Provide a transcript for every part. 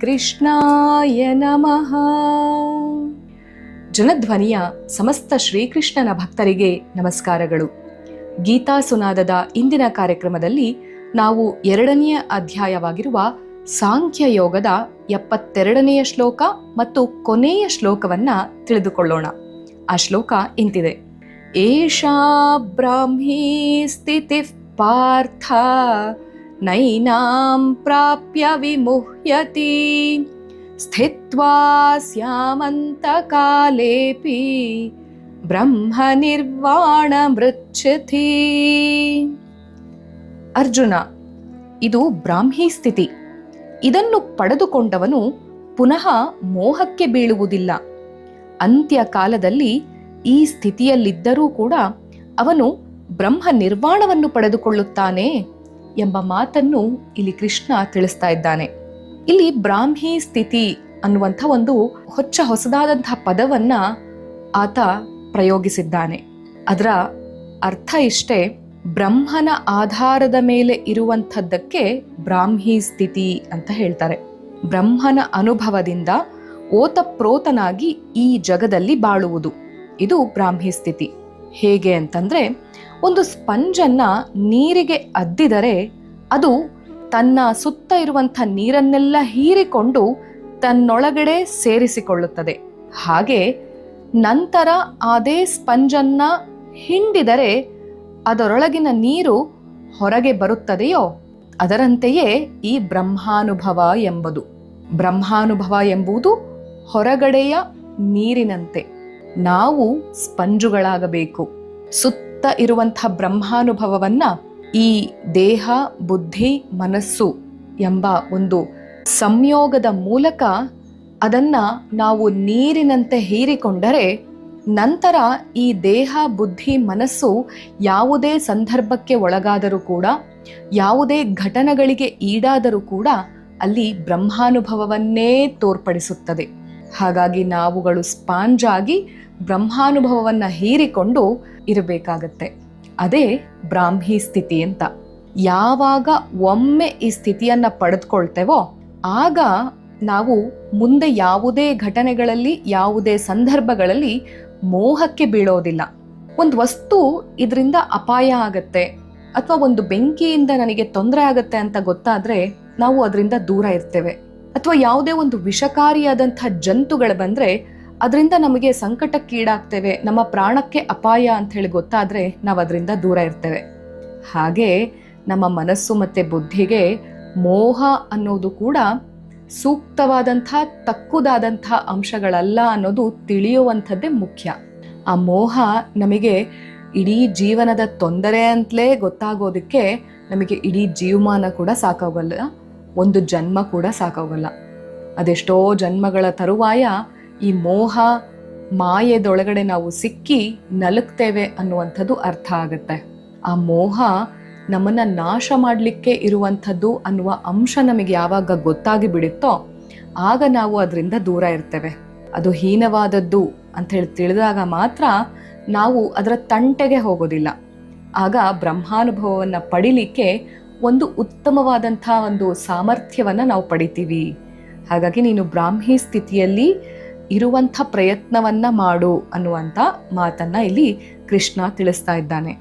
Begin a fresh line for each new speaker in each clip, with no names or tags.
ಕೃಷ್ಣಾಯ ನಮಃ. ಜನಧ್ವನಿಯ ಸಮಸ್ತ ಶ್ರೀಕೃಷ್ಣನ ಭಕ್ತರಿಗೆ ನಮಸ್ಕಾರಗಳು. ಗೀತಾ ಸುನಾದದ ಇಂದಿನ ಕಾರ್ಯಕ್ರಮದಲ್ಲಿ ನಾವು ಎರಡನೆಯ ಅಧ್ಯಾಯವಾಗಿರುವ ಸಾಂಖ್ಯ ಯೋಗದ ಎಪ್ಪತ್ತೆರಡನೆಯ ಶ್ಲೋಕ ಮತ್ತು ಕೊನೆಯ ಶ್ಲೋಕವನ್ನ ತಿಳಿದುಕೊಳ್ಳೋಣ. ಆ ಶ್ಲೋಕ ಇಂತಿದೆ. ಏಷಾ ಬ್ರಾಹ್ಮೀ ಸ್ಥಿತಿ ಪಾರ್ಥ ನೈನಾಂ ಪ್ರಾಪ್ಯ ವಿಮುಹ್ಯತಿ ಸ್ಥಿತ್ವಾ ಸ್ಯಾಮಂತಕಾಲೇಪಿ ಬ್ರಹ್ಮನಿರ್ವಾಣಮೃಚ್ಛತಿ ನಿರ್ವಾಣ ಮೃಚ್ಛತಿ ಅರ್ಜುನ ಇದು ಬ್ರಾಹ್ಮಿ ಸ್ಥಿತಿ. ಇದನ್ನು ಪಡೆದುಕೊಂಡವನು ಪುನಃ ಮೋಹಕ್ಕೆ ಬೀಳುವುದಿಲ್ಲ. ಅಂತ್ಯ ಕಾಲದಲ್ಲಿ ಈ ಸ್ಥಿತಿಯಲ್ಲಿದ್ದರೂ ಕೂಡ ಅವನು ಬ್ರಹ್ಮ ನಿರ್ವಾಣವನ್ನು ಪಡೆದುಕೊಳ್ಳುತ್ತಾನೆ. ಎಂಬ ಮಾತನ್ನು ಇಲ್ಲಿ ಕೃಷ್ಣ ತಿಳಿಸ್ತಾ ಇದ್ದಾನೆ. ಇಲ್ಲಿ ಬ್ರಾಹ್ಮಿ ಸ್ಥಿತಿ ಅನ್ನುವಂಥ ಒಂದು ಹೊಚ್ಚ ಹೊಸದಾದಂತಹ ಪದವನ್ನ ಆತ ಪ್ರಯೋಗಿಸಿದ್ದಾನೆ. ಅದರ ಅರ್ಥ ಇಷ್ಟೇ, ಬ್ರಹ್ಮನ ಆಧಾರದ ಮೇಲೆ ಇರುವಂಥದ್ದಕ್ಕೆ ಬ್ರಾಹ್ಮಿ ಸ್ಥಿತಿ ಅಂತ ಹೇಳ್ತಾರೆ. ಬ್ರಹ್ಮನ ಅನುಭವದಿಂದ ಓತಪ್ರೋತನಾಗಿ ಈ ಜಗದಲ್ಲಿ ಬಾಳುವುದು. ಇದು ಬ್ರಾಹ್ಮಿ ಸ್ಥಿತಿ. ಹೇಗೆ ಅಂತಂದ್ರೆ, ಒಂದು ಸ್ಪಂಜನ್ನು ನೀರಿಗೆ ಅದ್ದಿದರೆ ಅದು ತನ್ನ ಸುತ್ತ ಇರುವಂಥ ನೀರನ್ನೆಲ್ಲ ಹೀರಿಕೊಂಡು ತನ್ನೊಳಗಡೆ ಸೇರಿಸಿಕೊಳ್ಳುತ್ತದೆ. ಹಾಗೆ ನಂತರ ಅದೇ ಸ್ಪಂಜನ್ನು ಹಿಂಡಿದರೆ ಅದರೊಳಗಿನ ನೀರು ಹೊರಗೆ ಬರುತ್ತದೆಯೋ, ಅದರಂತೆಯೇ ಈ ಬ್ರಹ್ಮಾನುಭವ ಎಂಬುದು. ಬ್ರಹ್ಮಾನುಭವ ಎಂಬುದು ಹೊರಗಡೆಯ ನೀರಿನಂತೆ. ನಾವು ಸ್ಪಂಜುಗಳಾಗಬೇಕು. ಸುತ್ತ ಇರುವಂಥ ಬ್ರಹ್ಮಾನುಭವವನ್ನ ಈ ದೇಹ, ಬುದ್ಧಿ, ಮನಸ್ಸು ಎಂಬ ಒಂದು ಸಂಯೋಗದ ಮೂಲಕ ಅದನ್ನ ನಾವು ನೀರಿನಂತೆ ಹೀರಿಕೊಂಡರೆ ನಂತರ ಈ ದೇಹ, ಬುದ್ಧಿ, ಮನಸ್ಸು ಯಾವುದೇ ಸಂದರ್ಭಕ್ಕೆ ಒಳಗಾದರೂ ಕೂಡ, ಯಾವುದೇ ಘಟನೆಗಳಿಗೆ ಈಡಾದರೂ ಕೂಡ ಅಲ್ಲಿ ಬ್ರಹ್ಮಾನುಭವವನ್ನೇ ತೋರ್ಪಡಿಸುತ್ತದೆ. ಹಾಗಾಗಿ ನಾವುಗಳು ಸ್ಪಾಂಜ್ ಆಗಿ ಬ್ರಹ್ಮಾನುಭವವನ್ನು ಹೀರಿಕೊಂಡು ಇರಬೇಕಾಗತ್ತೆ. ಅದೇ ಬ್ರಾಹ್ಮಿ ಸ್ಥಿತಿ ಅಂತ. ಯಾವಾಗ ಒಮ್ಮೆ ಈ ಸ್ಥಿತಿಯನ್ನು ಪಡೆದುಕೊಳ್ತೇವೋ, ಆಗ ನಾವು ಮುಂದೆ ಯಾವುದೇ ಘಟನೆಗಳಲ್ಲಿ, ಯಾವುದೇ ಸಂದರ್ಭಗಳಲ್ಲಿ ಮೋಹಕ್ಕೆ ಬೀಳೋದಿಲ್ಲ. ಒಂದು ವಸ್ತು ಇದರಿಂದ ಅಪಾಯ ಆಗತ್ತೆ, ಅಥವಾ ಒಂದು ಬೆಂಕಿಯಿಂದ ನನಗೆ ತೊಂದರೆ ಆಗತ್ತೆ ಅಂತ ಗೊತ್ತಾದ್ರೆ ನಾವು ಅದರಿಂದ ದೂರ ಇರ್ತೇವೆ. ಅಥವಾ ಯಾವುದೇ ಒಂದು ವಿಷಕಾರಿಯಾದಂಥ ಜಂತುಗಳು ಬಂದರೆ ಅದರಿಂದ ನಮಗೆ ಸಂಕಟಕ್ಕೀಡಾಗ್ತೇವೆ ನಮ್ಮ ಪ್ರಾಣಕ್ಕೆ ಅಪಾಯ ಅಂತ ಹೇಳಿ ಗೊತ್ತಾದರೆ ನಾವು ಅದರಿಂದ ದೂರ ಇರ್ತೇವೆ. ಹಾಗೆ ನಮ್ಮ ಮನಸ್ಸು ಮತ್ತು ಬುದ್ಧಿಗೆ ಮೋಹ ಅನ್ನೋದು ಕೂಡ ಸೂಕ್ತವಾದಂಥ, ತಕ್ಕುದಾದಂಥ ಅಂಶಗಳಲ್ಲ ಅನ್ನೋದು ತಿಳಿಯುವಂಥದ್ದೇ ಮುಖ್ಯ. ಆ ಮೋಹ ನಮಗೆ ಇಡೀ ಜೀವನದ ತೊಂದರೆ ಅಂತಲೇ ಗೊತ್ತಾಗೋದಕ್ಕೆ ನಮಗೆ ಇಡೀ ಜೀವಮಾನ ಕೂಡ ಸಾಕಾಗಲ್ಲ. ಒಂದು ಜನ್ಮ ಕೂಡ ಸಾಕಾಗಲ್ಲ. ಅದೆಷ್ಟೋ ಜನ್ಮಗಳ ತರುವಾಯ ಈ ಮೋಹ ಮಾಯದೊಳಗಡೆ ನಾವು ಸಿಕ್ಕಿ ನಲುಕ್ತೇವೆ ಅನ್ನುವಂಥದ್ದು ಅರ್ಥ ಆಗುತ್ತೆ. ಆ ಮೋಹ ನಮ್ಮನ್ನು ನಾಶ ಮಾಡಲಿಕ್ಕೆ ಇರುವಂಥದ್ದು ಅನ್ನುವ ಅಂಶ ನಮಗೆ ಯಾವಾಗ ಗೊತ್ತಾಗಿ ಬಿಡುತ್ತೋ ಆಗ ನಾವು ಅದರಿಂದ ದೂರ ಇರ್ತೇವೆ. ಅದು ಹೀನವಾದದ್ದು ಅಂತ ಹೇಳಿ ತಿಳಿದಾಗ ಮಾತ್ರ ನಾವು ಅದರ ತಂಟೆಗೆ ಹೋಗೋದಿಲ್ಲ. ಆಗ ಬ್ರಹ್ಮಾನುಭವವನ್ನು ಪಡಿಲಿಕ್ಕೆ ಒಂದು ಉತ್ತಮವಾದಂಥ ಒಂದು ಸಾಮರ್ಥ್ಯವನ್ನು ನಾವು ಪಡಿತೀವಿ. ಹಾಗಾಗಿ ನೀನು ಬ್ರಾಹ್ಮಿ ಸ್ಥಿತಿಯಲ್ಲಿ ಇರುವಂಥ ಪ್ರಯತ್ನವನ್ನ ಮಾಡು ಅನ್ನುವಂಥ ಮಾತನ್ನ ಇಲ್ಲಿ ಕೃಷ್ಣ ತಿಳಿಸ್ತಾ ಇದ್ದಾನೆ.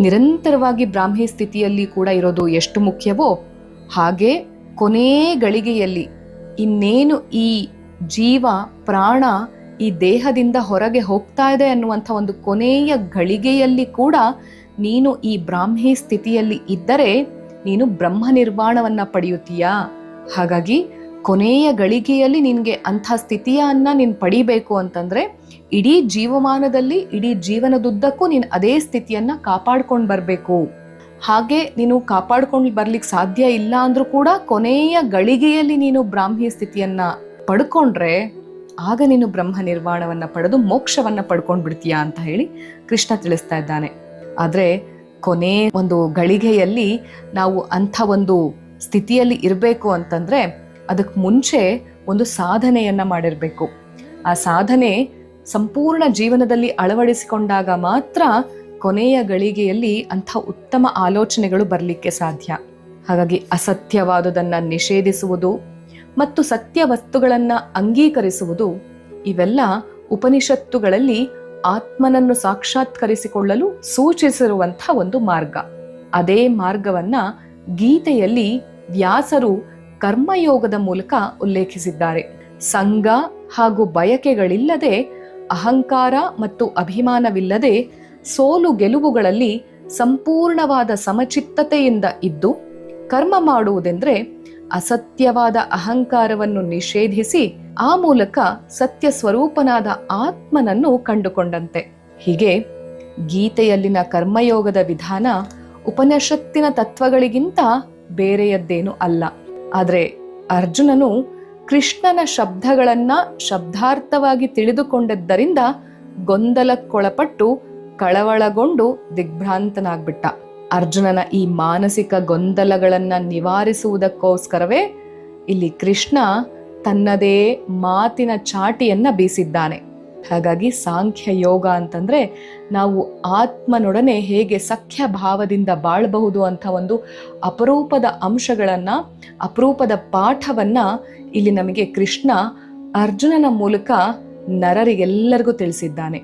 ನಿರಂತರವಾಗಿ ಬ್ರಾಹ್ಮಿ ಸ್ಥಿತಿಯಲ್ಲಿ ಕೂಡ ಇರೋದು ಎಷ್ಟು ಮುಖ್ಯವೋ ಹಾಗೆ ಕೊನೇ ಗಳಿಗೆಯಲ್ಲಿ ಇನ್ನೇನು ಈ ಜೀವ, ಪ್ರಾಣ ಈ ದೇಹದಿಂದ ಹೊರಗೆ ಹೋಗ್ತಾ ಇದೆ ಅನ್ನುವಂಥ ಒಂದು ಕೊನೆಯ ಗಳಿಗೆಯಲ್ಲಿ ಕೂಡ ನೀನು ಈ ಬ್ರಾಹ್ಮಿ ಸ್ಥಿತಿಯಲ್ಲಿ ಇದ್ದರೆ ನೀನು ಬ್ರಹ್ಮ ನಿರ್ವಾಣವನ್ನ ಪಡೆಯುತ್ತೀಯಾ? ಹಾಗಾಗಿ ಕೊನೆಯ ಗಳಿಗೆಯಲ್ಲಿ ನಿನಗೆ ಅಂಥ ಸ್ಥಿತಿಯನ್ನ ನೀನು ಪಡಿಬೇಕು ಅಂತಂದ್ರೆ ಇಡೀ ಜೀವಮಾನದಲ್ಲಿ, ಇಡೀ ಜೀವನದುದ್ದಕ್ಕೂ ನೀನು ಅದೇ ಸ್ಥಿತಿಯನ್ನ ಕಾಪಾಡ್ಕೊಂಡು ಬರಬೇಕು. ಹಾಗೆ ನೀನು ಕಾಪಾಡ್ಕೊಂಡು ಬರ್ಲಿಕ್ಕೆ ಸಾಧ್ಯ ಇಲ್ಲ ಅಂದ್ರೂ ಕೂಡ ಕೊನೆಯ ಗಳಿಗೆಯಲ್ಲಿ ನೀನು ಬ್ರಾಹ್ಮಿ ಸ್ಥಿತಿಯನ್ನ ಪಡ್ಕೊಂಡ್ರೆ ಆಗ ನೀನು ಬ್ರಹ್ಮ ನಿರ್ವಾಣವನ್ನ ಪಡೆದು ಮೋಕ್ಷವನ್ನ ಪಡ್ಕೊಂಡು ಬಿಡ್ತೀಯಾ ಅಂತ ಹೇಳಿ ಕೃಷ್ಣ ತಿಳಿಸ್ತಾ ಇದ್ದಾನೆ. ಆದ್ರೆ ಕೊನೆ ಒಂದು ಗಳಿಗೆಯಲ್ಲಿ ನಾವು ಅಂಥ ಒಂದು ಸ್ಥಿತಿಯಲ್ಲಿ ಇರಬೇಕು ಅಂತಂದ್ರೆ ಅದಕ್ಕೆ ಮುಂಚೆ ಒಂದು ಸಾಧನೆಯನ್ನ ಮಾಡಿರಬೇಕು. ಆ ಸಾಧನೆ ಸಂಪೂರ್ಣ ಜೀವನದಲ್ಲಿ ಅಳವಡಿಸಿಕೊಂಡಾಗ ಮಾತ್ರ ಕೊನೆಯ ಗಳಿಗೆಯಲ್ಲಿ ಅಂಥ ಉತ್ತಮ ಆಲೋಚನೆಗಳು ಬರಲಿಕ್ಕೆ ಸಾಧ್ಯ. ಹಾಗಾಗಿ ಅಸತ್ಯವಾದುದನ್ನು ನಿಷೇಧಿಸುವುದು ಮತ್ತು ಸತ್ಯ ವಸ್ತುಗಳನ್ನ ಅಂಗೀಕರಿಸುವುದು ಇವೆಲ್ಲ ಉಪನಿಷತ್ತುಗಳಲ್ಲಿ ಆತ್ಮನನ್ನು ಸಾಕ್ಷಾತ್ಕರಿಸಿಕೊಳ್ಳಲು ಸೂಚಿಸಿರುವಂಥ ಒಂದು ಮಾರ್ಗ. ಅದೇ ಮಾರ್ಗವನ್ನ ಗೀತೆಯಲ್ಲಿ ವ್ಯಾಸರು ಕರ್ಮಯೋಗದ ಮೂಲಕ ಉಲ್ಲೇಖಿಸಿದ್ದಾರೆ. ಸಂಘ ಹಾಗೂ ಬಯಕೆಗಳಿಲ್ಲದೆ, ಅಹಂಕಾರ ಮತ್ತು ಅಭಿಮಾನವಿಲ್ಲದೆ ಸೋಲು ಗೆಲುವುಗಳಲ್ಲಿ ಸಂಪೂರ್ಣವಾದ ಸಮಚಿತ್ತತೆಯಿಂದ ಇದ್ದು, ಕರ್ಮ ಮಾಡುವುದೆಂದ್ರೆ ಅಸತ್ಯವಾದ ಅಹಂಕಾರವನ್ನು ನಿಷೇಧಿಸಿ ಆ ಮೂಲಕ ಸತ್ಯ ಸ್ವರೂಪನಾದ ಆತ್ಮನನ್ನು ಕಂಡುಕೊಂಡಂತೆ. ಹೀಗೆ ಗೀತೆಯಲ್ಲಿನ ಕರ್ಮಯೋಗದ ವಿಧಾನ ಉಪನಿಷತ್ತಿನ ತತ್ವಗಳಿಗಿಂತ ಬೇರೆಯದ್ದೇನು ಅಲ್ಲ. ಆದರೆ ಅರ್ಜುನನು ಕೃಷ್ಣನ ಶಬ್ದಗಳನ್ನ ಶಬ್ದಾರ್ಥವಾಗಿ ತಿಳಿದುಕೊಂಡದ್ದರಿಂದ ಗೊಂದಲಕ್ಕೊಳಪಟ್ಟು ಕಳವಳಗೊಂಡು ದಿಗ್ಭ್ರಾಂತನಾಗ್ಬಿಟ್ಟ. ಅರ್ಜುನನ ಈ ಮಾನಸಿಕ ಗೊಂದಲಗಳನ್ನು ನಿವಾರಿಸುವುದಕ್ಕೋಸ್ಕರವೇ ಇಲ್ಲಿ ಕೃಷ್ಣ ತನ್ನದೇ ಮಾತಿನ ಚಾಟಿಯನ್ನು ಬೀಸಿದ್ದಾನೆ. ಹಾಗಾಗಿ ಸಾಂಖ್ಯ ಯೋಗ ಅಂತಂದ್ರೆ ನಾವು ಆತ್ಮನೊಡನೆ ಹೇಗೆ ಸಖ್ಯ ಭಾವದಿಂದ ಬಾಳಬಹುದು ಅಂತ ಒಂದು ಅಪರೂಪದ ಅಂಶಗಳನ್ನು, ಅಪರೂಪದ ಪಾಠವನ್ನ ಇಲ್ಲಿ ನಮಗೆ ಕೃಷ್ಣ ಅರ್ಜುನನ ಮೂಲಕ ನರರಿಗೆಲ್ಲರಿಗೂ ತಿಳಿಸಿದ್ದಾನೆ.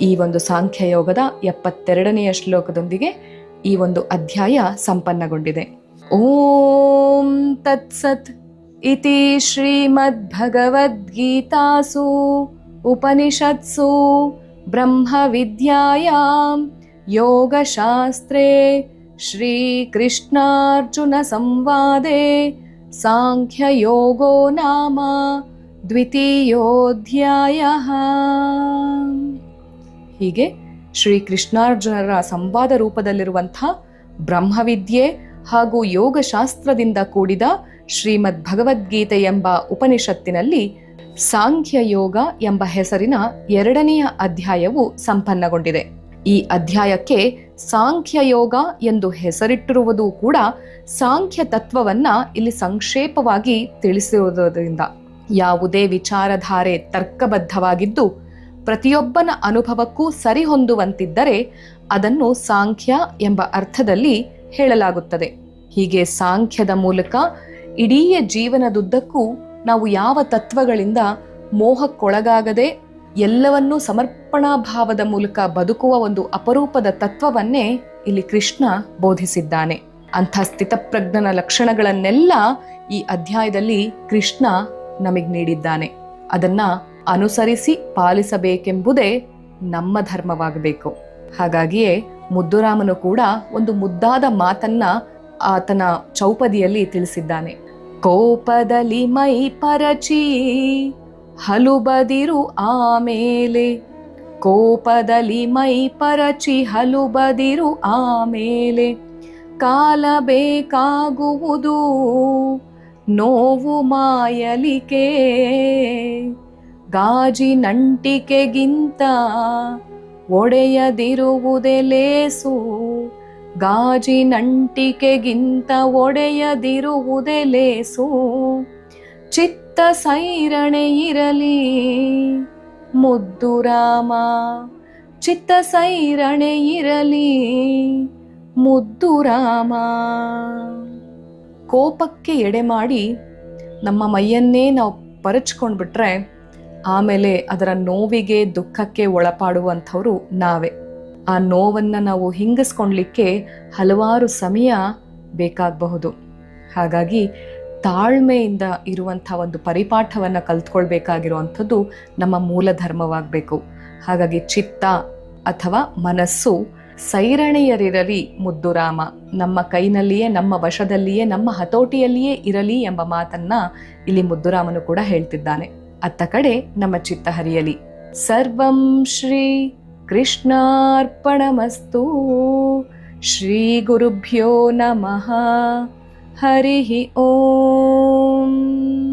ಈ ಒಂದು ಸಾಂಖ್ಯ ಯೋಗದ ಎಪ್ಪತ್ತೆರಡನೆಯ ಶ್ಲೋಕದೊಂದಿಗೆ ಈ ಒಂದು ಅಧ್ಯಾಯ ಸಂಪನ್ನಗೊಂಡಿದೆ. ಓಂ ತತ್ಸತ್ ಇತಿ ಶ್ರೀಮದ್ಭಗವದ್ಗೀತಾಸು ಉಪನಿಷತ್ಸು ಬ್ರಹ್ಮವಿದ್ಯಾಯಾಂ ಯೋಗಶಾಸ್ತ್ರೇ ಶ್ರೀಕೃಷ್ಣಾರ್ಜುನ ಸಂವಾದೆ ಸಾಂಖ್ಯಯೋಗೋ ನಾಮ ದ್ವಿತೀಯೋಧ್ಯಾಯ. ಹೀಗೆ ಶ್ರೀ ಕೃಷ್ಣಾರ್ಜುನರ ಸಂವಾದ ರೂಪದಲ್ಲಿರುವಂಥ ಬ್ರಹ್ಮವಿದ್ಯೆ ಹಾಗೂ ಯೋಗಶಾಸ್ತ್ರದಿಂದ ಕೂಡಿದ ಶ್ರೀಮದ್ ಭಗವದ್ಗೀತೆ ಎಂಬ ಉಪನಿಷತ್ತಿನಲ್ಲಿ ಸಾಂಖ್ಯ ಯೋಗ ಎಂಬ ಹೆಸರಿನ ಎರಡನೆಯ ಅಧ್ಯಾಯವು ಸಂಪನ್ನಗೊಂಡಿದೆ. ಈ ಅಧ್ಯಾಯಕ್ಕೆ ಸಾಂಖ್ಯ ಯೋಗ ಎಂದು ಹೆಸರಿಟ್ಟಿರುವುದು ಕೂಡ ಸಾಂಖ್ಯ ತತ್ವವನ್ನ ಇಲ್ಲಿ ಸಂಕ್ಷೇಪವಾಗಿ ತಿಳಿಸಿರುವುದರಿಂದ. ಯಾವುದೇ ವಿಚಾರಧಾರೆ ತರ್ಕಬದ್ಧವಾಗಿದ್ದು ಪ್ರತಿಯೊಬ್ಬನ ಅನುಭವಕ್ಕೂ ಸರಿಹೊಂದುವಂತಿದ್ದರೆ ಅದನ್ನು ಸಾಂಖ್ಯ ಎಂಬ ಅರ್ಥದಲ್ಲಿ ಹೇಳಲಾಗುತ್ತದೆ. ಹೀಗೆ ಸಾಂಖ್ಯದ ಮೂಲಕ ಇಡೀ ಜೀವನದುದ್ದಕ್ಕೂ ನಾವು ಯಾವ ತತ್ವಗಳಿಂದ ಮೋಹಕ್ಕೊಳಗಾಗದೆ ಎಲ್ಲವನ್ನೂ ಸಮರ್ಪಣಾ ಭಾವದ ಮೂಲಕ ಬದುಕುವ ಒಂದು ಅಪರೂಪದ ತತ್ವವನ್ನೇ ಇಲ್ಲಿ ಕೃಷ್ಣ ಬೋಧಿಸಿದ್ದಾನೆ. ಅಂಥ ಸ್ಥಿತಪ್ರಜ್ಞನ ಲಕ್ಷಣಗಳನ್ನೆಲ್ಲ ಈ ಅಧ್ಯಾಯದಲ್ಲಿ ಕೃಷ್ಣ ನಮಗೆ ನೀಡಿದ್ದಾನೆ. ಅದನ್ನ ಅನುಸರಿಸಿ ಪಾಲಿಸಬೇಕೆಂಬುದೇ ನಮ್ಮ ಧರ್ಮವಾಗಬೇಕು. ಹಾಗಾಗಿಯೇ ಮುದ್ದುರಾಮನು ಕೂಡ ಒಂದು ಮುದ್ದಾದ ಮಾತನ್ನ ಆತನ ಚೌಪದಿಯಲ್ಲಿ ತಿಳಿಸಿದ್ದಾನೆ. ಕೋಪದಲ್ಲಿ ಮೈ ಪರಚಿ, ಹಲುಬದಿರು ಆಮೇಲೆ. ಕೋಪದಲ್ಲಿ ಮೈ ಪರಚಿ, ಹಲುಬದಿರು ಆಮೇಲೆ. ಕಾಲ ಬೇಕಾಗುವುದು, ನೋವು ಮಾಯಲಿಕೆ. ಗಾಜಿನಂಟಿಕೆಗಿಂತ ಒಡೆಯದಿರುವುದೇ ಲೇಸು ಗಾಜಿನಂಟಿಕೆಗಿಂತ ಒಡೆಯದಿರುವುದೇ ಲೇಸು ಚಿತ್ತ ಸೈರಣೆ ಇರಲಿ ಮುದ್ದು ರಾಮ ಚಿತ್ತ ಸೈರಣೆ ಇರಲಿ ಮುದ್ದು ರಾಮ ಕೋಪಕ್ಕೆ ಎಡೆ ಮಾಡಿ ನಮ್ಮ ಮೈಯನ್ನೇ ನಾವು ಪರಚ್ಕೊಂಡ್ಬಿಟ್ರೆ ಆಮೇಲೆ ಅದರ ನೋವಿಗೆ ದುಃಖಕ್ಕೆ ಒಳಪಾಡುವಂಥವ್ರು ನಾವೇ. ಆ ನೋವನ್ನು ನಾವು ಹಿಂಗಿಸ್ಕೊಳ್ಲಿಕ್ಕೆ ಹಲವಾರು ಸಮಯ ಬೇಕಾಗಬಹುದು. ಹಾಗಾಗಿ ತಾಳ್ಮೆಯಿಂದ ಇರುವಂಥ ಒಂದು ಪರಿಪಾಠವನ್ನು ಕಲ್ತ್ಕೊಳ್ಬೇಕಾಗಿರುವಂಥದ್ದು ನಮ್ಮ ಮೂಲ ಧರ್ಮವಾಗಬೇಕು. ಹಾಗಾಗಿ ಚಿತ್ತ ಅಥವಾ ಮನಸ್ಸು ಸೈರಣೆಯರಿರಲಿ ಮುದ್ದುರಾಮ, ನಮ್ಮ ಕೈನಲ್ಲಿಯೇ, ನಮ್ಮ ವಶದಲ್ಲಿಯೇ, ನಮ್ಮ ಹತೋಟಿಯಲ್ಲಿಯೇ ಇರಲಿ ಎಂಬ ಮಾತನ್ನ ಇಲ್ಲಿ ಮುದ್ದುರಾಮನು ಕೂಡ ಹೇಳ್ತಿದ್ದಾನೆ. ಅತ್ತ ಕಡೆ ನಮ್ಮ ಚಿತ್ತ ಹರಿಯಲಿ. ಸರ್ವಂ ಶ್ರೀ ಕೃಷ್ಣಾರ್ಪಣಮಸ್ತು. ಶ್ರೀ ಗುರುಭ್ಯೋ ನಮಃ. ಹರಿ ಓಂ.